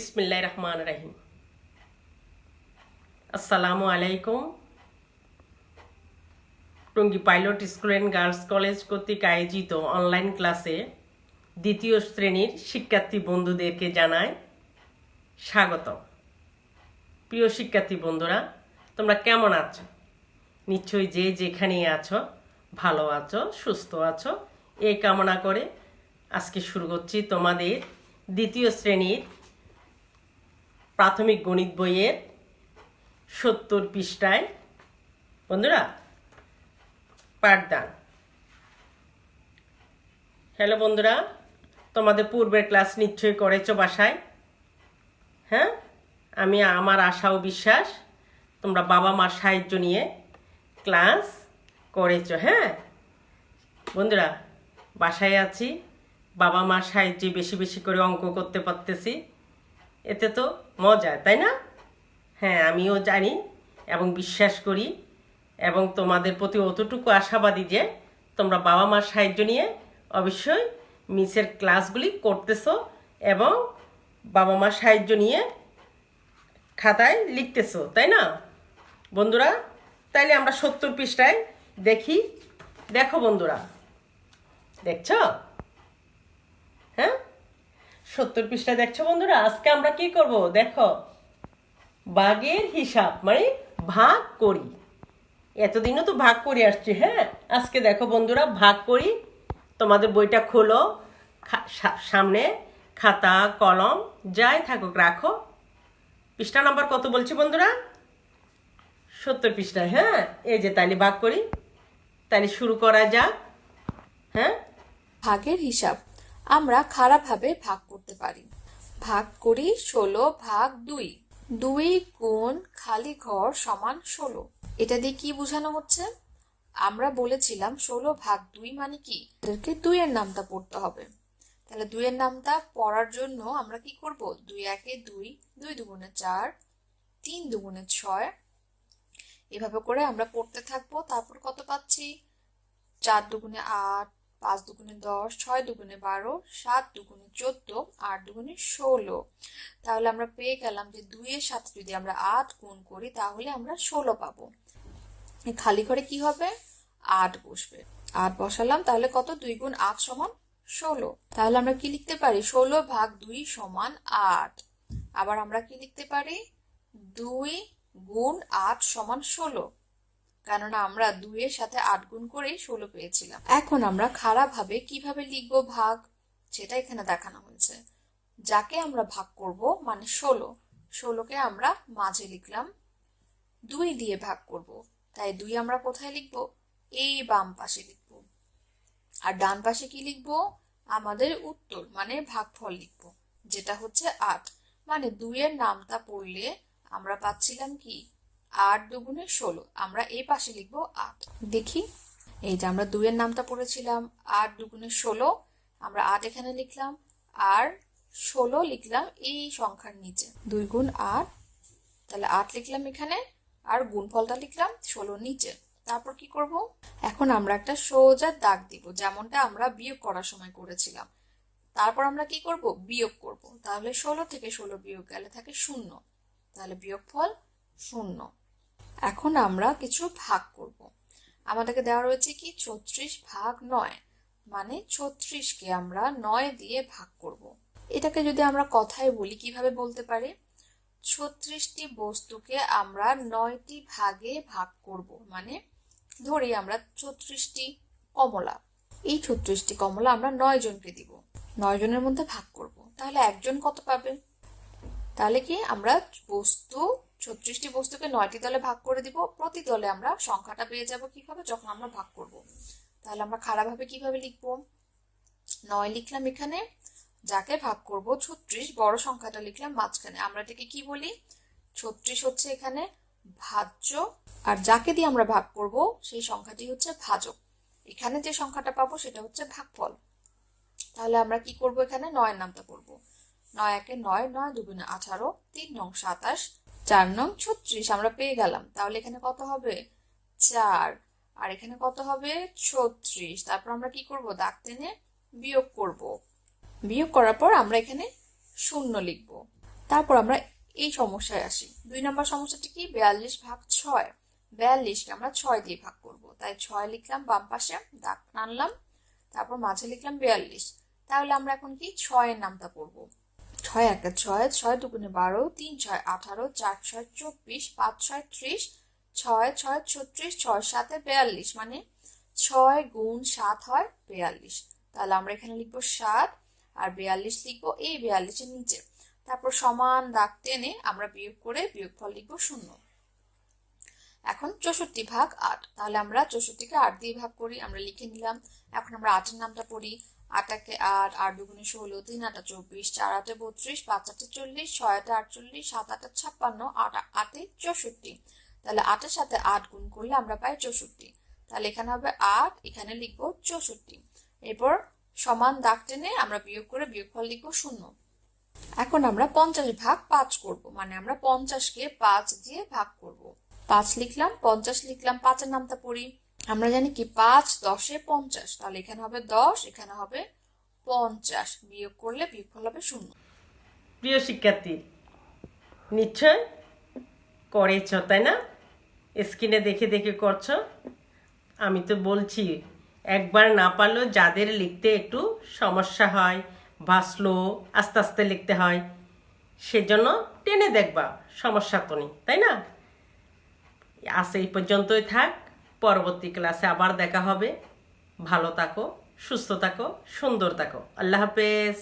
বিসমিল্লাহ রহমান রাহিম। আসসালামু আলাইকুম। Tongi pilot school and girls college কর্তৃক আয়োজিত অনলাইন ক্লাসে দ্বিতীয় শ্রেণির শিক্ষার্থী বন্ধুদেরকে জানায় স্বাগত প্রিয় শিক্ষার্থী বন্ধুরা, তোমরা কেমন আছো? নিশ্চয়ই যে যেখানেই আছো, ভালো আছো, সুস্থ আছো, এই কামনা করে আজকে শুরু করছি তোমাদের দ্বিতীয় শ্রেণির প্রাথমিক গণিত বইয়ের সত্তর পৃষ্ঠায়। বন্ধুরা, পাঠদান। হ্যালো বন্ধুরা, তোমাদের পূর্বের ক্লাস নিশ্চয়ই করেছ বাসায়? হ্যাঁ? আমি, আমার আশা ও বিশ্বাস তোমরা বাবা মার সাহায্য নিয়ে ক্লাস করেছ হ্যাঁ? বন্ধুরা, বাসায় আছি, বাবা মার সাহায্যে বেশি বেশি করে অঙ্ক করতে পারতেছি। এতে তো মজা, তাই না? হ্যাঁ আমিও জানি এবং বিশ্বাস করি এবং তোমাদের প্রতি অতটুকু আশাবাদী যে তোমরা বাবা মার সাহায্য নিয়ে অবশ্যই মিসের ক্লাসগুলি করতেছো এবং বাবা মার সাহায্য নিয়ে খাতায় লিখতেছো, তাই না? বন্ধুরা, তাইলে আমরা সত্তর পৃষ্ঠায় দেখি। দেখো বন্ধুরা। দেখছ? সত্তর পৃষ্ঠা দেখছ বন্ধুরা? আজকে আমরা কি করব? দেখো, বাঘের হিসাব মানে ভাগ করি। এতদিনও তো ভাগ করে আসছি হ্যাঁ? আজকে দেখো বন্ধুরা, ভাগ করি। তোমাদের বইটা খোলো সামনে, খাতা, কলম, যাই থাকুক, রাখো। পৃষ্ঠা নাম্বার কত বলছি বন্ধুরা? সত্তর পৃষ্ঠা হ্যাঁ? এই যে, তাইলে ভাগ করি। তাইলে শুরু করা যাক হ্যাঁ? ভাগের হিসাব। আমরা খারাপভাবে ভাগ করতে পারি। ভাগ করি ষোলো ভাগ দুই। দুই গুণ খালি ঘর সমান ষোলো। এটা দিয়ে কি বোঝানো হচ্ছে? আমরা বলেছিলাম ষোলো ভাগ দুই মানে কি? এদেরকে দুইয়ের নামটা পড়তে হবে। তাহলে দুইয়ের নামটা পড়ার জন্য আমরা কি করব? দুই একে দুই দুই দুগুণে চার, তিন দুগুণে ছয়। এভাবে করে আমরা পড়তে থাকব। তারপর কত পাচ্ছি? চার দুগুণে আট পাঁচ দুগুণে দশ, ছয় দুগুণে বারো, সাত দুগুণে চোদ্দ, আট দুগুণে ষোলো। তাহলে আমরা পেয়ে গেলাম যে দুইয়ের সাথে যদি আমরা আট গুণ করি, তাহলে আমরা ষোলো পাবো। খালি ঘরে কি হবে? আট বসবে। আট বসালাম, তাহলে কত? দুই গুণ আট সমান ষোলো। তাহলে আমরা কি লিখতে পারি? ষোলো ভাগ দুই সমান আট। আবার আমরা কি লিখতে পারি? দুই গুণ আট সমান ষোলো। কেননা আমরা দুইয়ের সাথে আট গুণ করেই ষোলো পেয়েছিলাম। এখন আমরা খারাপভাবে কীভাবে লিখব ভাগ, সেটা এখানে দেখানো হয়েছে। যাকে আমরা ভাগ করব মানে ষোলো। ষোলোকে আমরা মাঝে লিখলাম দুই দিয়ে ভাগ করব। তাই দুই আমরা কোথায় লিখব? এই বাম পাশে লিখব। আর ডান পাশে কি লিখব? আমাদের উত্তর মানে ভাগফল লিখব, যেটা হচ্ছে আট। মানে দুইয়ের নামটা পড়লে আমরা পাচ্ছিলাম কি? আট দুগুণে ষোলো। আমরা এই পাশে লিখব আট। দেখি, এই যে আমরা দুইয়ের নামটা পড়েছিলাম, আট দুগুণে ষোলো, আমরা আট এখানে লিখলাম, আর ষোলো লিখলাম এই সংখ্যার নিচে। দুই গুণ আট, তাহলে আট লিখলাম এখানে, আর গুণফলটা লিখলাম ষোলো নিচে। তারপর কি করব? এখন আমরা একটা সোজা দাগ দিব, যেমনটা আমরা বিয়োগ করার সময় করেছিলাম। তারপর আমরা কি করব? বিয়োগ করব। তাহলে ষোলো থেকে ষোলো বিয়োগ গেলে থাকে শূন্য। তাহলে বিয়োগফল শূন্য। এখন আমরা কিছু ভাগ করব। আমাদেরকে দেওয়া রয়েছে কি ছত্রিশ ভাগ নয় মানে ছত্রিশকে আমরা নয় দিয়ে ভাগ করব। এটাকে যদি আমরা কথায় বলি, কীভাবে বলতে পারি? ছত্রিশটি বস্তুকে আমরা নয়টি ভাগে ভাগ করব মানে ধরি আমরা ছত্রিশটি কমলা। এই ছত্রিশটি কমলা আমরা নয় জনকে দিব। নয় জনের মধ্যে ভাগ করব। তাহলে একজন কত পাবে? তাহলে কি আমরা বস্তু ছত্রিশটি বস্তুকে নয়টি দলে ভাগ করে দিব, প্রতি দলে আমরা সংখ্যাটা পেয়ে যাব কীভাবে? যখন আমরা ভাগ করব। তাহলে আমরা খারাপভাবে কীভাবে লিখব? নয় লিখলাম এখানে, যাকে ভাগ করব ছত্রিশ, বড় সংখ্যাটা লিখলাম মাঝখানে। আমরা এটাকে কি বলি? ছত্রিশ হচ্ছে এখানে ভাজ্য, আর যাকে দিয়ে আমরা ভাগ করব, সেই সংখ্যাটি হচ্ছে ভাজক। এখানে যে সংখ্যাটা পাবো সেটা হচ্ছে ভাগফল। তাহলে আমরা কি করব এখানে? নয়ের নামটা করব। নয় একে নয় নয় দুগুণে আঠারো, তিন নং সাতাশ চার নং ছত্রিশ, আমরা পেয়ে গেলাম। তাহলে এখানে কত হবে? চার। আর এখানে কত হবে? ছত্রিশ। তারপর আমরা কি করব? দাগ টেনে বিয়োগ করব। বিয়োগ করার পর আমরা এখানে শূন্য লিখব। তারপর আমরা এই সমস্যায় আসি। দুই নম্বর সমস্যাটি কি? বিয়াল্লিশ ভাগ ছয়। বিয়াল্লিশকে আমরা ছয় দিয়ে ভাগ করব। তাই ছয় লিখলাম, বাম পাশে দাগ টানলাম, তারপর মাঝে লিখলাম বিয়াল্লিশ। তাহলে আমরা এখন কি? ছয়ের নামটা পড়ব ছয় একটা ছয় ছয় দুগুণে বারো, তিন ছয় আঠারো, চার ছয়, চব্বিশ, পাঁচ ছয় ত্রিশ, ছয় ছয় ছত্রিশ, ছয় সাথে বিয়াল্লিশ মানে ছয় গুণ সাত হয়, বেয়াল্লিশ। তাহলে আমরা এখানে লিখব সাত আর বিয়াল্লিশ লিখব এই বিয়াল্লিশের নিচে। তারপর সমান দাগ টেনে আমরা বিয়োগ করে বিয়োগফল লিখব শূন্য। এখন চৌষট্টি ভাগ আট। তাহলে আমরা চৌষট্টিকে আট দিয়ে ভাগ করি, আমরা লিখে নিলাম। এখন আমরা আটের নামটা পড়ি। আটাকে আট আট দুগুণে ষোলো, তিন আটা চব্বিশ, চার আটে বত্রিশ, পাঁচ আটে চল্লিশ, ছয় আটে আটচল্লিশ, সাত আটে ছাপ্পান্ন, আট আটে চৌষট্টি। তাহলে আটের সাথে আট গুণ করলে আমরা পাই চৌষট্টি। তাহলে এখানে হবে আট, এখানে লিখব চৌষট্টি। এরপর সমান দাগ টেনে আমরা বিয়োগ করে বিয়োগফল লিখব শূন্য। এখন আমরা পঞ্চাশ ভাগ পাঁচ করব মানে আমরা পঞ্চাশকে পাঁচ দিয়ে ভাগ করব। পাঁচ লিখলাম, পঞ্চাশ লিখলাম, পাঁচের নামটা পড়ি। আমরা জানি কি? পাঁচ, দশে পঞ্চাশ। তাহলে এখানে হবে দশ, এখানে হবে পঞ্চাশ। বিয়োগ করলে বিয়োগফল হবে শূন্য। প্রিয় শিক্ষার্থী, নিশ্চয় করেছ, তাই না? স্ক্রিনে দেখে দেখে করছ। আমি তো বলছি, একবার না পারলেও যাদের লিখতে একটু সমস্যা হয় বা স্লো, আস্তে আস্তে লিখতে হয়, সেজন্য টেনে দেখবা, সমস্যা তো নেই, তাই না? আজ এই পর্যন্তই থাক। পরবর্তী ক্লাসে আবার দেখা হবে। ভালো থাকো সুস্থ থাকো সুন্দর থাকো। আল্লাহ হাফেজ।